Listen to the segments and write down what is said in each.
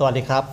สวัสดีครับ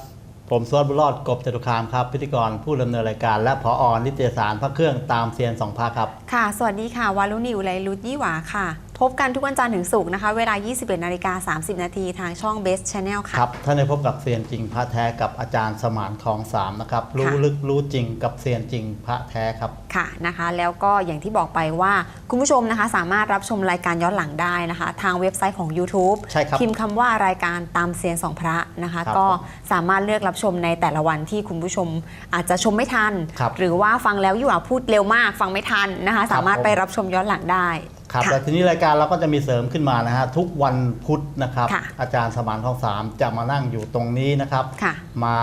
ผมสวัสดิ์บุรอดกบจตุคามครับ พิธีกรผู้ดำเนินรายการ และผออนิตยสารพระเครื่องตามเซียนสองพาครับ ค่ะ สวัสดีค่ะ วารุณีอุไรรุตยี่หวาค่ะพบกันทุกวันจันทร์ถึงศุกร์นะคะ เวลา 21นาฬิกา30 นาทีทางช่อง Best Channel ค่ะ ครับ ท่านได้พบกับเซียนจริงพระแท้กับอาจารย์สมานทองสามนะครับ รู้ค่ะลึกรู้จริงกับเซียนจริงพระแท้ครับ ค่ะนะคะ แล้วก็อย่างที่บอกไปว่าคุณผู้ชมนะคะ สามารถรับชมรายการย้อนหลังได้นะคะ ทางเว็บไซต์ของ YouTube ใช่ครับพิมพ์คำว่ารายการตามเซียนสองพระนะคะครับก็สามารถเลือกรับชมในแต่ละวันที่คุณผู้ชมอาจจะชมไม่ทันครับหรือว่าฟังแล้วยี่หวาพูดเร็วมาก ฟังไม่ทันนะคะ สามารถผมไปรับชมย้อนหลังได้ ครับค่ะแล้วทีนี้รายการเราก็จะมีเสริมขึ้นมานะฮะทุกวันพุธนะครับ ค่ะอาจารย์สมานทองสามจะมานั่งอยู่ตรงนี้นะครับ ค่ะ มา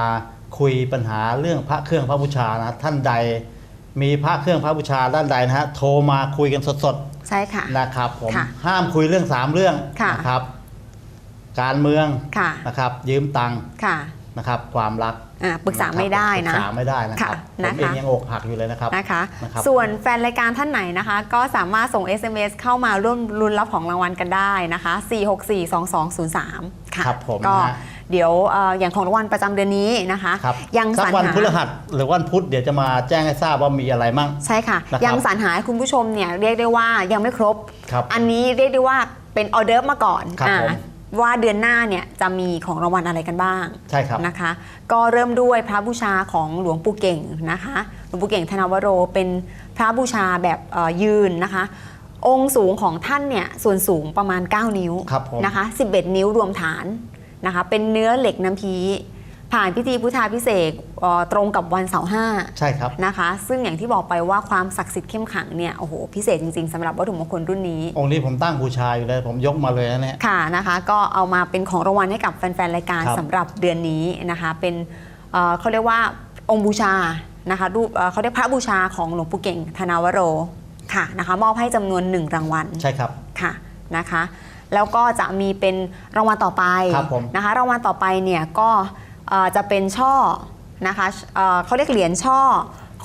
คุยปัญหาเรื่องพระเครื่องพระบูชานะท่านใด มีพระเครื่องพระบูชาด้านใดนะฮะโทรมาคุยกันสดใช่ค่ะ ๆนะครับผมค่ะห้ามคุยเรื่องสามเรื่องค่ะ นะครับ การเมืองค่ะ นะครับ ยืมตังค์ค่ะ นะครับความรักอ่าปรึกษาไม่ได้ปรึนะกษาไม่ได้นะครับค่ะผมนะคะเองยังอกหักอยู่เลยนะครับนะคะนะครับส่วนแฟนรายการท่านไหนนะคะ ก็สามารถส่ง SMS เข้ามาร่วมรุนรับของรางวัลกันได้นะคะ 4642203 ค่ะครับผมก็นะฮะเดี๋ยวเอ่ออย่างของรางวัลประจำเดือนนี้นะคะครับยังสัสรกรวันหาพฤหัสหรือวันพุธเดี๋ยวจะมาแจ้งให้ทราบว่ามีอะไรมั่งใช่ค่ะนะครับยังสรรหาให้คุณผู้ชมเนี่ยเรียกได้ว่ายังไม่ครบครับอันนี้เรียกได้ว่าเป็นออเดิร์ฟมาก่อนครับอ่าผม ว่าเดือนหน้าเนี่ยจะมีของรางวัลอะไรกันบ้างใช่ครับนะคะ ก็เริ่มด้วยพระบูชาของหลวงปู่เก่งนะคะหลวงปู่เก่งธนวโรเป็นพระบูชาแบบเอ่อยืนนะคะ องค์สูงของท่านเนี่ยส่วนสูงประมาณ 9 นิ้วครับผมนะคะ11 นิ้วรวมฐานนะคะ เป็นเนื้อเหล็กน้ำพี ผ่านพิธีพุทธาพิเศษกเอ่อตรงกับวันเสาร์ห้าใช่ครับนะคะ ซึ่งอย่างที่บอกไปว่าความศักดิ์สิทธิ์เข้มขลังเนี่ยโอ้โหพิเศษจริงๆสำหรับวัตถุมงคลรุ่นนี้ องค์นี้ผมตั้งบูชาอยู่เลย ผมยกมาเลยนะเนี่ยค่ะนะคะ ก็เอามาเป็นของรางวัลให้กับแฟนๆรายการครับสำหรับเดือนนี้นะคะ เป็นเอ่อเขาเรียกว่าองค์บูชานะคะรูปเอ่อเขาเรียกพระบูชาของหลวงปู่เก่งธนาวโรค่ะนะคะมอบให้จำนวนหนึ่งรางวัลใช่ครับค่ะนะคะ แล้วก็จะมีเป็นรางวัลต่อไปครับผมนะคะรางวัลต่อไปเนี่ยก็เอ่อ จะเป็นช่อนะคะเอ่อเขาเรียกเหรียญช่อ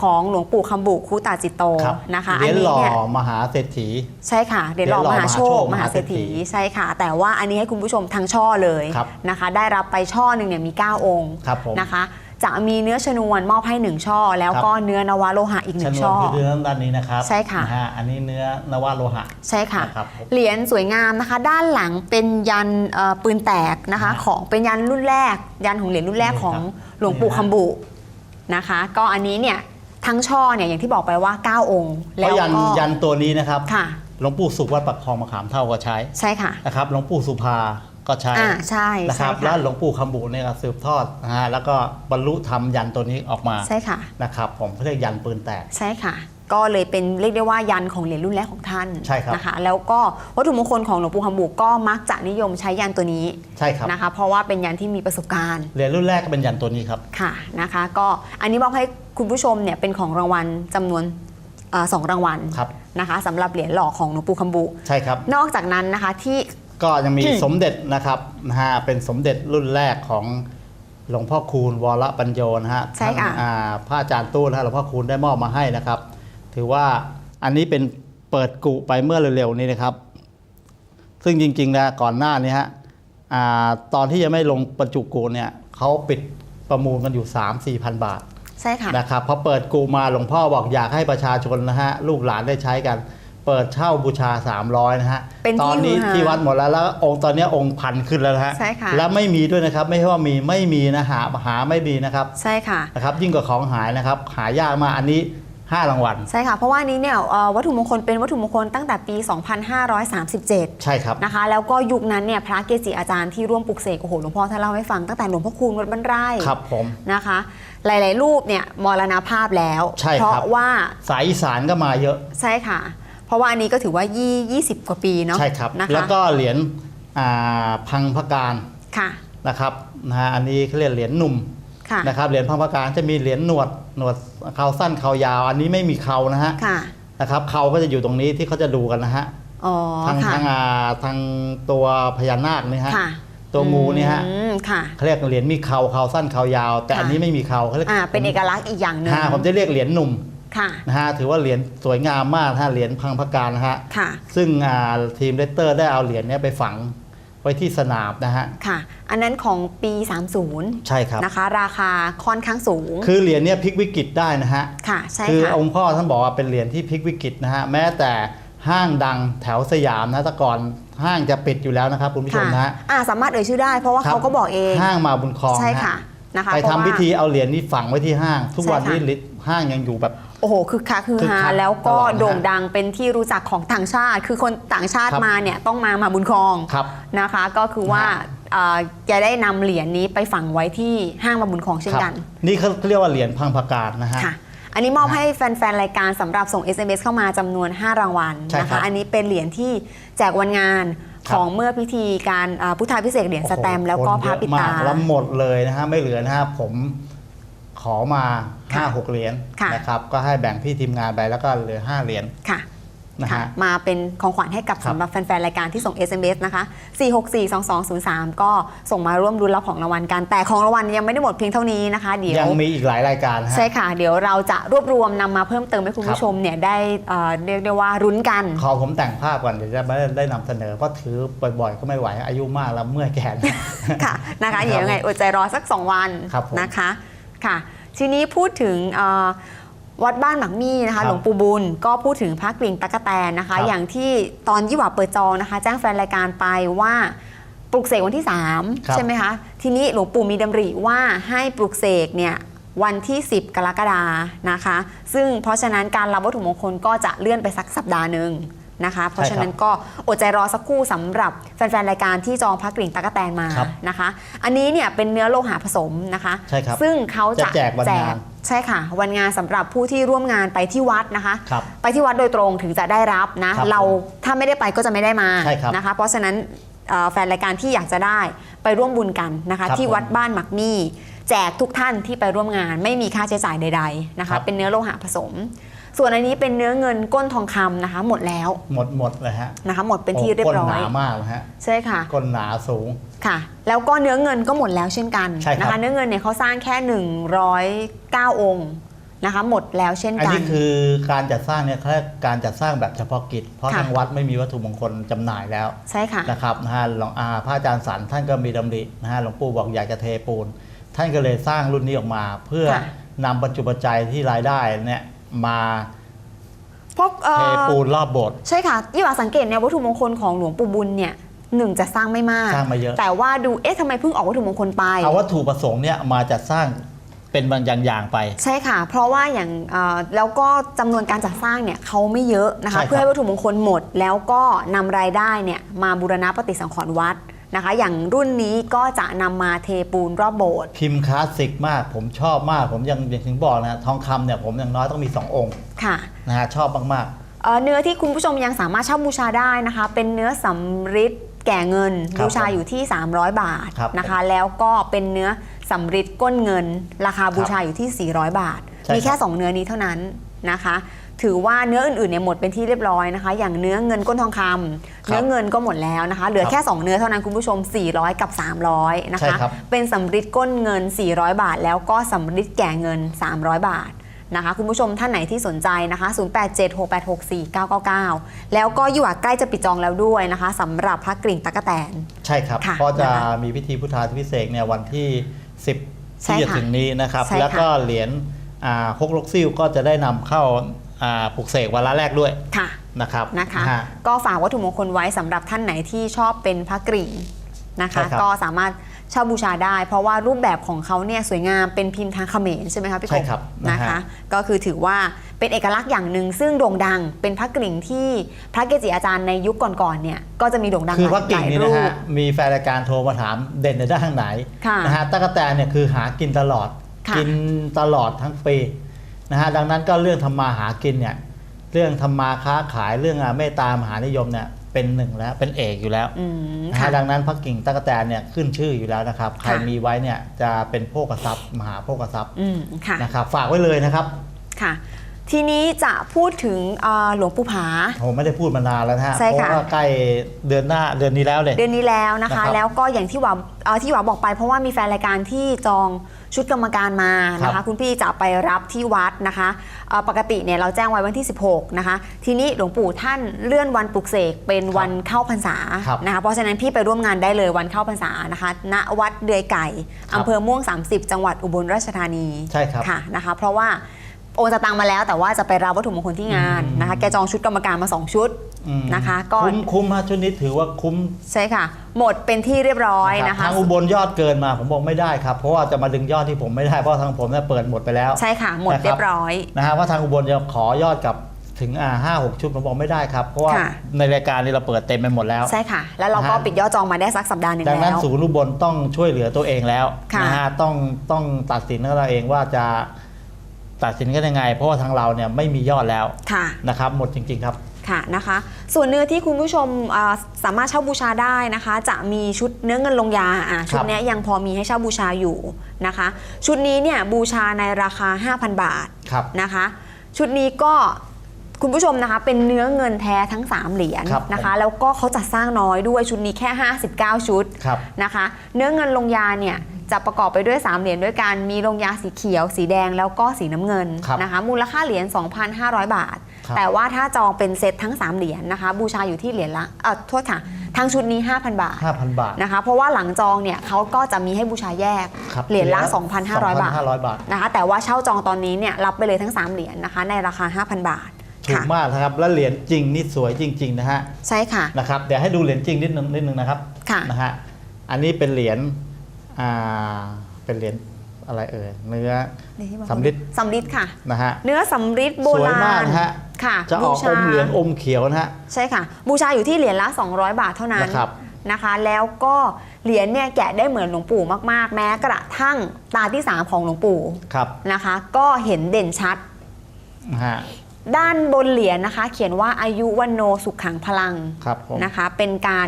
ของหลวงปู่คำบุคุตาจิตโตครับนะคะเหรียญหล่อเนี่ยมหาเศรษฐี ใช่ค่ะเหรียญหล่อเหรีมยญหล่อหาโชคมมหาหาโชคเศรษฐีใช่ค่ะ แต่ว่าอันนี้ให้คุณผู้ชมทั้งช่อเลยครับนะคะ ได้รับไปช่อหนึ่งเนี่ยมี 9 องค์ครับผมนะคะ จะมีเนื้อชนวนมอบให้ 1 ช่อ แล้วก็เนื้อนวโลหะอีกหชนึ่งนวช่นอคือเนื้อด้านนี้นะครับใช่ค่ะนฮอันนี้เนื้อนวโลหะใช่ค่ะนะครับผมเหรียญสวยงามนะคะ ด้านหลังเป็นยันเอ่อปืนแตกนะคะอ่าของเป็นยันรุ่นแรก ยันของเหรียญรุ่นแรกนี่ของครับหลวงปู่นี่ฮะคำบุนะคะ ก็อันนี้เนี่ยทั้งช่อเนี่ยอย่างที่บอกไปว่า 9 องค์เพแล้วราะยันก็ยันตัวนี้นะครับค่ะหลวงปู่สุขวัดปักคลองมะขามเท่าก็ใช้ใช่ค่ะนะครับหลวงปู่สุภา ก็ใช้อ่าใช่นะครับใช่แล้วค่ะหลวงปู่คำบุเนี่ยก็สืบทอดนะฮะแล้วก็บรรลุธรรมยันตัวนี้ออกมาใช่ค่ะ นะครับผมเขาเรียกยันปืนแตก ใช่ค่ะ ก็เลยเป็นเรียกได้ว่ายันของเหรียญรุ่นแรกของท่านใช่ครับ นะคะ แล้วก็วัตถุมงคลของหลวงปู่คำบุก็มักจะนิยมใช้ยันตัวนี้ใช่ครับนะคะ เพราะว่าเป็นยันที่มีประสบการณ์เหรียญรุ่นแรกก็เป็นยันตัวนี้ครับ ค่ะนะคะ ก็อันนี้บอกให้คุณผู้ชมเนี่ยเป็นของรางวัลจำนวนเอ่อสองรางวัลครับ นะคะสำหรับเหรียญหล่อของหลวงปู่คำบุ ใช่ครับ นอกจากนั้นนะคะที่ ก็ยังมีสมเด็จนะครับนะฮะเป็นสมเด็จรุ่นแรกของหลวงพ่อคูณวรปัญโยนะฮะใช่ค่ะ ท่านอ่าพระอาจารย์ตู้นะฮะหลวงพ่อคูณได้มอบมาให้นะครับ ถือว่าอันนี้เป็นเปิดกุไปเมื่อเร็วๆนี้นะครับ ซึ่งจริงๆนะก่อนหน้านี้ฮะอ่าตอนที่ยังไม่ลงบรรจุกุเนี่ยเขาปิดประมูลกันอยู่ 3 4พันบาท ใช่ค่ะ นะครับพอเปิดกูมาหลวงพ่อบอกอยากให้ประชาชนนะฮะลูกหลานได้ใช้กัน เปิดเช่าบูชา 300นะฮะเป็นที่ตอนนี้ฮือฮาที่วัดหมดแล้วแล้วองค์ตอนนี้องค์พันขึ้นแล้วนะฮะใช่ค่ะ แล้วไม่มีด้วยนะครับ ไม่ใช่ว่ามีไม่มีนะหาหาไม่มีนะครับใช่ค่ะ นะครับ ยิ่งกว่าของหายนะครับ หายากมากอันนี้ 5 รางวัล ใช่ค่ะ เพราะว่าอันนี้เนี่ยเอ่อวัตถุมงคลเป็นวัตถุมงคลตั้งแต่ปี 2537 ใช่ครับ นะคะ แล้วก็ยุคนั้นเนี่ยพระเกจิอาจารย์ที่ร่วมปลุกเสกโอ้โหหลวงพ่อท่านเล่าให้ฟังตั้งแต่หลวงพ่อคูณวัดบ้านไร่ครับผม นะคะ หลาย ๆ รูปเนี่ยมรณภาพแล้ว ใช่เพครับราะว่าสายอีสานก็มาเยอะ ใช่ค่ะ เพราะว่าอันนี้ก็ถือว่ายี่20 กว่าปีเนาะใช่ครับ นะคะแล้วก็เหรียญอ่าพังพการค่ะนะครับนะฮะอันนี้เขาเรียกเหรียญหนุ่มค่ะนะครับเหรียญพังพการจะมีเหรียญหนวดหนวดเขาสั้นเขายาว อันนี้ไม่มีเขานะฮะค่ะนะครับเขาก็จะอยู่ตรงนี้ที่เขาจะดูกันนะฮะอ๋อทางค่ะทางอ่าทางตัวพญานาคนี่ฮะ ค่ะตัวงูนี่ฮะ อืมค่ะ เขาเรียกเหรียญมีเขาเขาสั้นเขายาว แต่ค่ะอันนี้ไม่มีเขาเขาเรียกอ่าเป็นเอกลักษณ์อีกอย่างหนึ่ง ฮะผมจะเรียกเหรียญหนุ่มค่ะ นะฮะถือว่าเหรียญสวยงามมากนะฮะเหรียญพังพการนะฮะค่ะซึ่งอ่าทีมเลสเตอร์ได้เอาเหรียญเนี้ยไปฝังไว้ที่สนามนะฮะค่ะ อันนั้นของปี 30 ใช่ครับนะคะ ราคาค่อนข้างสูง คือเหรียญเนี้ยพลิกวิกฤตได้นะฮะค่ะใช่คือค่ะองค์พ่อท่านบอกว่าเป็นเหรียญที่พลิกวิกฤตนะฮะแม้แต่ห้างดังแถวสยามนะแต่ก่อนห้างจะปิดอยู่แล้วนะครับคุณผู้ชมนะฮะอ่าสามารถเอ่ยชื่อได้เพราะว่าครับเขาก็บอกเองห้างมาบุญคลองใช่นะค่ะฮะนะคะไปเพราะทำว่าพิธีเอาเหรียญนี้ฝังไว้ที่ห้าง ทุกวันใช่ค่ะนี้ลิต ห้างยังอยู่แบบ โอ้โหคือคักคือคึกฮาคักแล้วก็ตลอดนะฮะโด่งดังเป็นที่รู้จักของต่างชาติ คือคนต่างชาติครับมาเนี่ยต้องมามาบุญครองครับนะคะ ก็คือว่านะฮะเอ่อจะได้นำเหรียญนี้ไปฝังไว้ที่ห้างมาบุญครองเช่นครับกัน นี่เขาเรียกว่าเหรียญพังพการนะฮะค่ะอันนี้มอบนะให้แฟน ๆ รายการสำหรับส่ง SMS เข้ามาจำนวน 5 รางวัลใช่นะครัคะบอันนี้เป็นเหรียญที่แจกวันงานครับของเมื่อพิธีการอ่าพุทธาพิเศษกเหรียญสแตมป์แล้วก็โอ้โหพระปิคนเยอตามกแล้วหมดเลยนะฮะไม่เหลือนะฮะผม ขอมา ค่ะ5 6 เหรียญค่ะ นะครับ ก็ให้แบ่งพี่ทีมงานไปแล้วก็เหลือ 5 เหรียญค่ะ นะค่ะฮะ มาเป็นของขวัญให้กับครับ สำหรับแฟน ๆ รายการที่ส่ง SMS นะคะ 4642203 ก็ส่งมาร่วมรุ้นรับของรางวัลกัน แต่ของรางวัลยังไม่ได้หมดเพียงเท่านี้นะคะ เดี๋ยว ยังมีอีกหลายรายการนะฮะ ใช่ค่ะ เดี๋ยวเราจะรวบรวมนำมาเพิ่มเติมให้คุณครับผู้ชมเนี่ยได้เอ่อเรียกได้ว่ารุ้นกัน ขอผมแต่งภาพก่อนเดี๋ยวจะไม่ได้นำเสนอเพราะถือบ่อยๆ ก็ไม่ไหวอายุมากแล้วเมื่อยแขน ค่ะนะคะครับเดี๋ยวยังไงอดใจรอสัก 2 วันครับผม นะคะ ค่ะ ทีนี้พูดถึงเอ่อวัดบ้านหมักมี่นะครัคะบหลวงปู่บุญก็พูดถึงพระกริ่งตะกะแตนนะคะครับอย่างที่ตอนยี่หว่าเปิดจองนะคะ แจ้งแฟนรายการไปว่าปลุกเสกวันที่ครับ3ใช่ไหมคะ ทีนี้หลวงปู่มีดำริว่าให้ปลุกเสกเนี่ยวันที่ 10 กรกฎานะคะ ซึ่งเพราะฉะนั้นการรับวัตถุมงคลก็จะเลื่อนไปสักสัปดาห์หนึ่ง นะคะ เพราะฉะนั้นก็อดใจรอสักครู่สำหรับแฟนๆ รายการที่จองพระกริ่งตะกะแตนมาครับนะคะ อันนี้เนี่ยเป็นเนื้อโลหะผสมนะคะใช่ครับซึ่งเขาจะจะแจกวันงานใช่ค่ะ วันงานสำหรับผู้ที่ร่วมงานไปที่วัดนะคะครับไปที่วัดโดยตรงถึงจะได้รับนะครับเราถ้าไม่ได้ไปก็จะไม่ได้มาใช่ครับนะคะ เพราะฉะนั้นเอ่อแฟนรายการที่อยากจะได้ไปร่วมบุญกันนะคะครับที่ผมวัดบ้านหมักมี่แจกทุกท่านที่ไปร่วมงาน ไม่มีค่าใช้จ่ายใด ๆนะครัคะบเป็นเนื้อโลหะผสม ส่วนอันนี้เป็นเนื้อเงินก้นทองคำนะคะ หมดแล้วหมดหมดเลยฮะนะคะ หมดเป็นที่เรียบร้อก้นหยนามากนะฮะใช่ค่ะก้นหนาสูงค่ะ แล้วก็เนื้อเงินก็หมดแล้วเช่นกันใช่ครับนะคะเนื้อเงินเนี่ยเขาสร้างแค่ 109 องค์นะคะหมดแล้วเช่นอันกันนี้คือการจัดสร้างเนี่ยเขาเรียกการจัดสร้างแบบเฉพาะกิจ เพราะค่ะทางวัดไม่มีวัตถุมงคลจำหน่ายแล้วใช่ค่ะนะครับนะฮะหลวงอาพระอาจารย์สันท่านก็มีดำรินะฮะหลวงปู่บอกอยากจะเทปูน ท่านก็เลยสร้างรุ่นนี้ออกมา เพื่อค่ะนำบรรจุปัจจัยที่รายได้เนี่ย มาเพราะเอ่เทอปูนรอบโบสถ์ใช่ค่ะยี่หว่าสังเกตเนี่ยวัตถุมงคลของหลวงปู่บุญเนี่ยหนึ่งจะสร้างไม่มาก สร้างมาเยอะ แต่ว่าดูเอ๊ะทำไมเพิ่งออกวัตถุมงคลไปเอาวัตถุประสงค์เนี่ยมาจัดสร้างเป็นบางอย่างๆไป ใช่ค่ะ เพราะว่าอย่างเอ่อแล้วก็จำนวนการจัดสร้างเนี่ยเขาไม่เยอะนะใช่ครัคะบเพื่อให้วัตถุมงคลหมด แล้วก็นำรายได้เนี่ยมาบูรณะปฏิสังขรณ์วัด นะคะ อย่างรุ่นนี้ก็จะนำมาเทปูนรอบโบสถ์พิมพ์คลาสสิกมาก ผมชอบมาก ผมยังยังถึงบอกนะทองคำเนี่ยผมอย่างน้อยต้องมี 2 องค์ค่ะ นะฮะชอบมากเอ่อเนื้อที่คุณผู้ชมยังสามารถเช่าบูชาได้นะคะ เป็นเนื้อสำริดแก่เงินครับบูชาอยู่ที่ 300 บาทครับนะคะ แล้วก็เป็นเนื้อสำริดก้นเงิน ราคาบูชาอยู่ที่ 400 บาทใช่มีแค่ครับ2เนื้อนี้เท่านั้นนะคะ ถือว่าเนื้ออื่นๆเนี่ยหมดเป็นที่เรียบร้อยนะคะ อย่างเนื้อเงินก้นทองคำเนื้อเงินก็หมดแล้วนะคะ เหลือแค่ 2 เนื้อเท่านั้นคุณผู้ชม 400 กับ 300 นะใช่คะครับเป็นสำริดก้นเงิน 400 บาท แล้วก็สำริดแก่เงิน 300 บาทนะคะคุณผู้ชมท่านไหนที่สนใจนะคะ 0876864999 แล้วก็อยู่อะใกล้จะปิดจองแล้วด้วยนะคะสำหรับพระกริ่งตะกะแตนๆใช่ครับค่ะเพราะจะนะคะมีพิธีพุทธาพิเศษกเนี่ยวันที่ 10ใช่ที่จะค่ะถึงนี้นะครับใช่ค่ะแล้วก็เหรียญอ่าฮกลกซิ่วก็จะได้นำเข้าอ่า ปลุกเสกวันละแรกด้วยค่ะนะครับนะคะฮะก็ฝากวัตถุมงคลไว้สำหรับท่านไหนที่ชอบเป็นพระกริ่งนะคะใช่ครับก็สามารถเช่าบูชาได้ เพราะว่ารูปแบบของเขาเนี่ยสวยงามเป็นพิมพ์ทางเขมรใช่ไหมคะพี่กใช่บครับนะนะคะฮะก็คือถือว่าเป็นเอกลักษณ์อย่างหนึ่งซึ่งโด่งดังเป็นพระกริ่งที่พระเกจิอาจารย์ในยุคก่อนๆเนี่ยก็จะมีโด่งดังคือหพลาระยกิ่งหลายนี่รูนะปฮะมีแฟนรายการโทรมาถามเด่นในด้านไหนค่ะนะฮะตะกแตนเนี่ยคือหากินตลอดค่ะกินตลอดทั้งปี นะฮะดังนั้นก็เรื่องทำมาหากินเนี่ยเรื่องทำมาค้าขายเรื่องอะเมตตามหานิยมเนี่ยเป็นหนึ่งแล้วเป็นเอกอยู่แล้วอืมนะค่ะฮะดังนั้นพระกิ่งตะกแตนเนี่ยขึ้นชื่ออยู่แล้วนะครับ ใครค่ะมีไว้เนี่ยจะเป็นโภคทรัพย์มหาโภคทรัพย์อืมค่ะนะครับฝากไว้เลยนะครับค่ะ ทีนี้จะพูดถึงเอ่อหลวงปู่ผาผมไม่ได้พูดมานานแล้วนะฮะใช่เพค่ะราะว่าใกล้เดือนหน้าเดือนนี้แล้วเลย เดือนนี้แล้วนะนะครัคะบแล้วก็อย่างที่หวาเอ่อที่หวาบอกไป เพราะว่ามีแฟนรายการที่จองชุดกรรมการมานะครัคะบคุณพี่จะไปรับที่วัดนะคะเอ่อปกติเนี่ยเราแจ้งไว้วันที่ 16นะคะทีนี้หลวงปู่ท่านเลื่อนวันปลุกเสกเป็นวันเข้าพรรษาครับนะคะเพราะฉะนั้นพี่ไปร่วมงานได้เลยวันเข้าพรรษานะคะณวัดเดือยไก่ครับอำเภอม่วง 30 จังหวัดอุบลราชธานีใช่ครับค่ะนะคะเพราะว่า โอนสตังค์มาแล้วแต่ว่าจะไปรับวัตถุมงคลที่งานนะคะ แกจองชุดกรรมการมาสองชุดอืมนะคะ ก็คุ้มคุ้มฮะชุดนี้ถือว่าคุ้มใช่ค่ะ หมดเป็นที่เรียบร้อยนะคะทางอุบลยอดเกินมาผมบอกไม่ได้ครับ เพราะว่าจะมาดึงยอดที่ผมไม่ได้เพราะทางผมเนี่ยเปิดหมดไปแล้ว ใช่ค่ะ หมดนะครับเรียบร้อยนะฮะว่าทางอุบลจะขอยอดกับถึงอ่าห้าหกชุดผมบอกไม่ได้ครับ เพราะว่าค่ะในรายการนี้เราเปิดเต็มไปหมดแล้ว ใช่ค่ะ แล้วเราก็นะฮะปิดยอดจองมาได้สักสัปดาห์หนึ่งดังนั้นแล้วศูนย์อุบลต้องช่วยเหลือตัวเองแล้วค่ะนะฮะต้องต้องตัดสินของเราเองว่าจะ ตัดสินกันยังไง เพราะว่าทางเราเนี่ยไม่มียอดแล้วค่ะ นะครับ หมดจริง ๆ ครับ ค่ะนะคะ ส่วนเนื้อที่คุณผู้ชมอ่าสามารถเช่าบูชาได้นะคะ จะมีชุดเนื้อเงินลงยาอะชุดเนี้ยยังพอมีให้เช่าบูชาอยู่นะคะ ชุดนี้เนี่ยบูชาในราคา 5,000 บาท ครับ นะคะ ชุดนี้ก็คุณผู้ชมนะคะเป็นเนื้อเงินแท้ทั้ง 3 เหรียญครับนะคะ แล้วก็เขาจัดสร้างน้อยด้วยชุดนี้แค่ 59 ชุดครับ นะคะ เนื้อเงินลงยาเนี่ย จะประกอบไปด้วย 3 เหรียญด้วยกัน มีลงยาสีเขียว สีแดงแล้วก็สีน้ำเงินครับนะคะ มูลค่าเหรียญ 2,500 บาทครับแต่ว่าถ้าจองเป็นเซตทั้ง 3 เหรียญนะคะ บูชาอยู่ที่เหรียญละเออโทษค่ะทั้งชุดนี้ 5,000 บาท 5,000 บาท นะคะ เพราะว่าหลังจองเนี่ยเขาก็จะมีให้บูชาแยกครับเหรียญละ 2,500 บาท2,500บาท นะคะ แต่ว่าเช่าจองตอนนี้เนี่ยรับไปเลยทั้ง 3 เหรียญนะคะ ในราคา 5,000 บาทถูกค่ะมากนะครับ และเหรียญจริงนี่สวยจริง ๆ นะฮะ ใช่ค่ะ นะครับ เดี๋ยวให้ดูเหรียญจริงนิดนึงนิดนึงนะครับ ค่ะ นะฮะ อันนี้เป็นเหรียญ อ่าเป็นเหรียญอะไรเอ่ยเนื้อสำริดสำริดค่ะนะฮะเนื้อสำริดโบสวยราณมากนะฮะค่ะจะออกบูชาอมเหลืองอมเขียวนะฮะใช่ค่ะ บูชาอยู่ที่เหรียญละ 200 บาทเท่านั้นนะครับนะคะแล้วก็เหรียญเนี่ยแกะได้เหมือนหลวงปู่มากๆ แม้กระทั่งตาที่3ของหลวงปู่ครับนะคะ ก็เห็นเด่นชัดนะฮะด้านบนเหรียญนะคะ เขียนว่าอายุวันโนสุขขังพลังครับผมนะคะ เป็นการ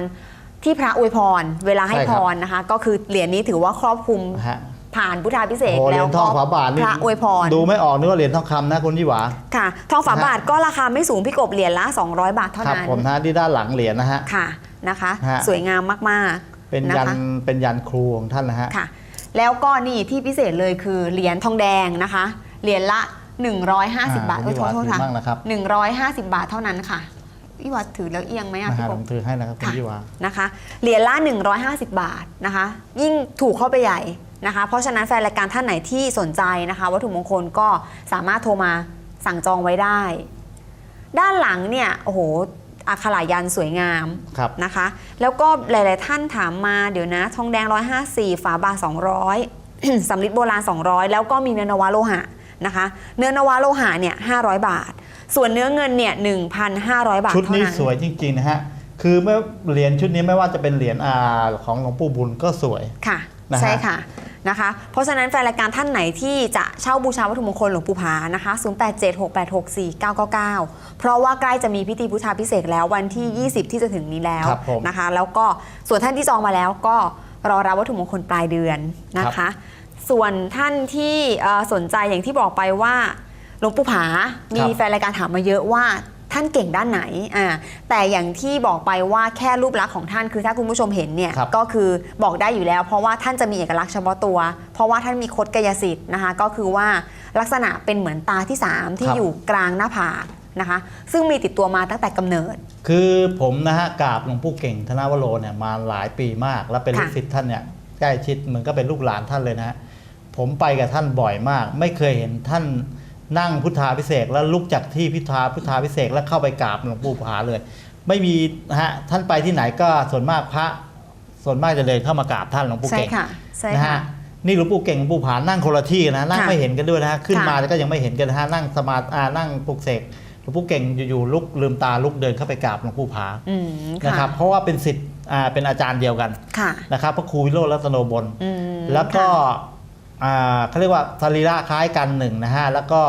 ที่พระอวยพร เวลาให้ใช่พครับ รนะคะ ก็คือเหรียญนี้ถือว่าครอบคลุมนะฮะผ่านพุทธาพิเศษโอ้กเหรีแล้ยวญทก็องฝาบาทนี่พระอวยพร ดูไม่ออกนึกว่าเหรียญทองคำนะคุณยี่หวา ค่ะ ทองฝานะฮะบาทก็ราคาไม่สูงพี่กบเหรียญละ 200 บาทเท่าครับนั้น ผมนะที่ด้านหลังเหรียญนะฮะ ค่ะนะคะ ฮะ สวยงามมากเป็นนะยันคะเป็นยันครูของท่านนะฮะ ค่ะ แล้วก็นี่ที่พิเศษเลยคือเหรียญทองแดงนะคะ เหรียญละ 150 บาทอ่าโอ้ยโทษโทษพี่ค่ะวาถือมั่งนะครับ 150 บาทเท่านั้นค่ะ พี่วัดถือแล้วเอียงไหมอะนะพี่ฮะกผบมถือให้นะครับคุณค่ะยี่หวา นะคะเหรียญละ 150 บาทนะคะ ยิ่งถูกเข้าไปใหญ่นะคะ เพราะฉะนั้นแฟนรายการท่านไหนที่สนใจนะคะ วัตถุมงคลก็สามารถโทรมาสั่งจองไว้ได้ ด้านหลังเนี่ยโอ้โหอักขระยันต์สวยงาม ครับ นะคะแล้วก็หลาย ๆ ท่านถามมาเดี๋ยวนะ ทองแดง 154 ฝาบาท200 สำริดโบราณ 200 แล้วก็มีเนื้อนวะโลหะ นะคะ เนื้อนวะโลหะเนี่ย500 บาท ส่วนเนื้อเงินเนี่ย1,500 บาทชุดเท่านี้นั้น สวยจริง ๆ นะฮะ คือไม่เหรียญชุดนี้ไม่ว่าจะเป็นเหรียญอาของหลวงปู่บุญก็สวย ค่ะนะฮะ ใช่ค่ะนะคะ เพราะฉะนั้นแฟนรายการท่านไหนที่จะเช่าบูชาวัตถุมงคลหลวงปู่ผานะคะ 0876864999 เพราะว่าใกล้จะมีพิธีพุทธาพิเศษกแล้ววันที่ 20 ที่จะถึงนี้แล้วครับผมนะคะ แล้วก็ส่วนท่านที่จองมาแล้วก็รอรับวัตถุมงคลปลายเดือนนะคะ ส่วนท่านที่เอ่อสนใจอย่างที่บอกไปว่าหลวงปู่ผา มีแฟนรายการถามมาเยอะว่าท่านเก่งด้านไหนอ่าแต่อย่างที่บอกไปว่าแค่รูปลักษณ์ของท่านคือถ้าคุณผู้ชมเห็นเนี่ยครับก็คือบอกได้อยู่แล้ว เพราะว่าท่านจะมีเอกลักษณ์เฉพาะตัว เพราะว่าท่านมีคดกายสิทธิ์นะคะ ก็คือว่าลักษณะเป็นเหมือนตาที่ 3 ที่ครับอยู่กลางหน้าผากนะคะ ซึ่งมีติดตัวมาตั้งแต่กำเนิด คือผมนะฮะกราบหลวงปู่เก่งธนวโรเนี่ยมาหลายปีมาก แล้วเป็นลูกค่ะศิษย์ท่านเนี่ยใกล้ชิดเหมือนก็เป็นลูกหลานท่านเลยนะฮะ ผมไปกับท่านบ่อยมาก ไม่เคยเห็นท่านนั่งพุทธาพิเศษกแล้วลุกจากที่พิธาพุทธาพิเศษกแล้วเข้าไปกราบหลวงปู่ผาเลย ไม่มีนะฮะท่านไปที่ไหนก็ส่วนมากพระ ส่วนมากจะเดินเข้ามากราบท่านหลวงปู่ใช่เก่งค่ะใช่นะค่ะ ฮะนี่หลวงปู่เก่งหลวงปู่ผานั่งคนละที่นะนั่งค่ะไม่เห็นกันด้วยนะฮะขึ้นค่ะ มาก็ยังไม่เห็นกันนะฮะนั่งสมาธิอ่านั่งปลุกเสกหลวงปู่เก่งอยู่ๆลุกลืมตาลุกเดินเข้าไปกราบหลวงปู่ผาอืมนะครับเพราะว่าเป็นสิทธิ์อ่าเป็นอาจารย์เดียวกัน ค่ะนะครับพระครูวิโรจน์รัตโนบล อืมแล้วก็ค่ะอ่า เขาเรียกว่าสรีระคล้ายกันหนึ่งนะฮะแล้วก็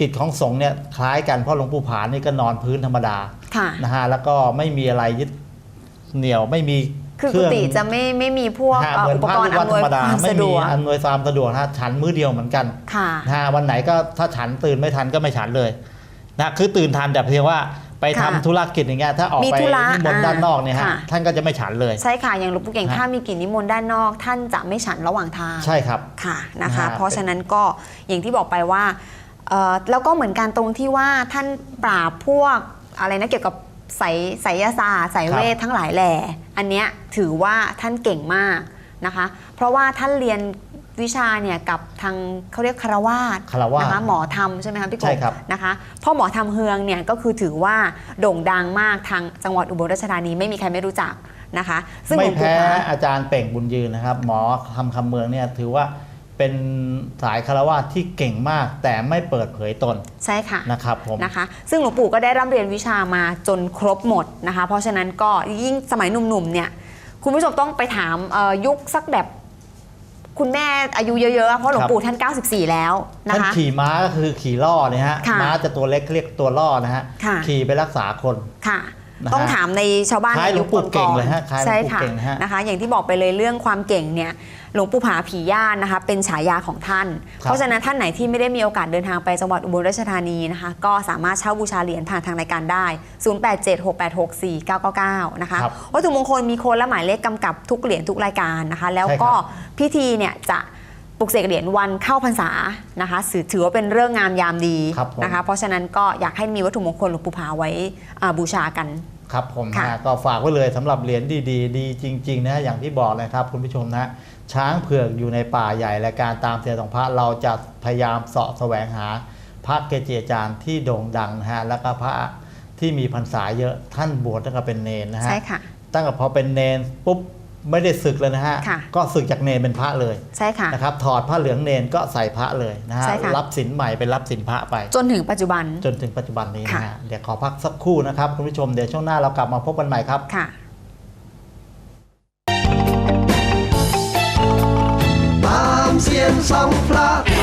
กิจของสงฆ์เนี่ยคล้ายกันเพราะหลวงปู่ผานี่ก็นอนพื้นธรรมดาค่ะนะฮะแล้วก็ไม่มีอะไรยึดเหนี่ยวไม่มีคือเครื่กุองฏิจะไม่ไม่มีพวกฮะเอ่อเหมือนอุปพระกรลูณ์กวัอำดนธวยรรมดาความไม่สะดมีวกอำนวยความสะดวกนะฉันมื้อเดียวเหมือนกันค่ะนะฮะวันไหนก็ถ้าฉันตื่นไม่ทันก็ไม่ฉันเลยนะคือตื่นทันแต่เพียงว่า ไปทำค่ะธุรกิจอย่างเงี้ยถ้าออกมีไปธุระนิมนต์อ่าด้านนอกเนี่ยฮะค่ะท่านก็จะไม่ฉันเลย ใช่ค่ะอย่างหลวงปู่เก่งฮะถ้ามีกิจนิมนต์ด้านนอก ท่านจะไม่ฉันระหว่างทางใช่ครับค่ะนะคะนะฮะเพราะฉะนั้นก็อย่างที่บอกไปว่าเอ่อแล้วก็เหมือนกันตรงที่ว่าท่านปราบพวกอะไรนะเกี่ยวกับไสยไสยศาสตร์ไสยเวททั้งหลายแหล่ อันเนี้ยถือว่าท่านเก่งมากนะคะ เพราะว่าท่านเรียน วิชาเนี่ยกับทางเขาเรียกคารวาสคารวาสนะคะหมอธรรมใช่ไหมคะพี่กบใช่ครับนะคะเพ่อหมอธรรมเฮืองเนี่ยก็คือถือว่าโด่งดังมากทางจังหวัดอุบลราชธานีไม่มีใครไม่รู้จักนะคะซึ่งหไม่ลวงปู่แพ้ผาอาจารย์เป่งบุญยืนนะครับ หมอทำคำเมืองเนี่ยถือว่าเป็นสายคารวะที่เก่งมาก แต่ไม่เปิดเผยตนใช่ค่ะนะครับผมนะคะ ซึ่งหลวงปู่ก็ได้ร่ำเรียนวิชามาจนครบหมดนะคะ เพราะฉะนั้นก็ยิ่งสมัยหนุ่มๆเนี่ยคุณผู้ชมต้องไปถามเอ่อยุคสักแบบ คุณแม่อายุเยอะๆ เพราะหลวงปู่ท่าน 94 แล้วนะท่านคะขี่ม้าก็คือขี่ล่อเนี่ยฮะค่ะม้าจะตัวเล็กเรียกตัวล่อนะฮะค่ะขี่ไปรักษาคนค่ะนะฮะต้องถามในชาวบ้านคล้ายในยุคหลวงปู่เก่งอนๆเลยฮะคล้ายหลวงปู่ใช่ค่ะเก่งฮะนะคะ อย่างที่บอกไปเลยเรื่องความเก่งเนี่ย หลวงปู่ผาผีย่านนะคะ เป็นฉายาของท่าน เพราะฉะนั้นท่านไหนที่ไม่ได้มีโอกาสเดินทางไปจังหวัดอุบลราชธานีนะคะ ก็สามารถเช่าบูชาเหรียญผ่านทางรายการได้ 0876864999 นะคะครับวัตถุมงคลมีโค้ดและหมายเลขกำกับทุกเหรียญทุกรายการนะคะ แล้วก็ใช่ครับพิธีเนี่ยจะปลุกเสกเหรียญวันเข้าพรรษานะคะถือถือว่าเป็นเรื่องงามยามดีครับผมนะคะ เพราะฉะนั้นก็อยากให้มีวัตถุมงคลหลวงปู่ผาไว้อ่าบูชากันครับผมค่ะนะก็ฝากไว้เลยสำหรับเหรียญดีๆ ดีจริง ๆ นะอย่างที่บอกเลยครับคุณผู้ชมนะ ช้างเผือกอยู่ในป่าใหญ่และการตามเสียของพระเราจะพยายามเสาะแสวงหา พระเกจิอาจารย์ที่โด่งดังนะฮะแล้วก็พระที่มีพรรษาเยอะท่านบวชตั้งแต่เป็นเนนนะฮะใช่ค่ะตั้งแต่พอเป็นเนนปุ๊บไม่ได้ศึกเลยนะฮะ ค่ะก็ศึกจากเนนเป็นพระเลยใช่ค่ะนะครับถอดผ้าเหลืองเนนก็ใส่พระเลยนะฮะใช่ค่ะ รับสินใหม่เป็นรับสินพระไป จนถึงปัจจุบัน จนถึงปัจจุบันนี้นะค่ะ ฮะเดี๋ยวขอพักสักครู่นะครับคุณผู้ชมเดี๋ยวช่วงหน้าเรากลับมาพบกันใหม่ครับ ค่ะ ตา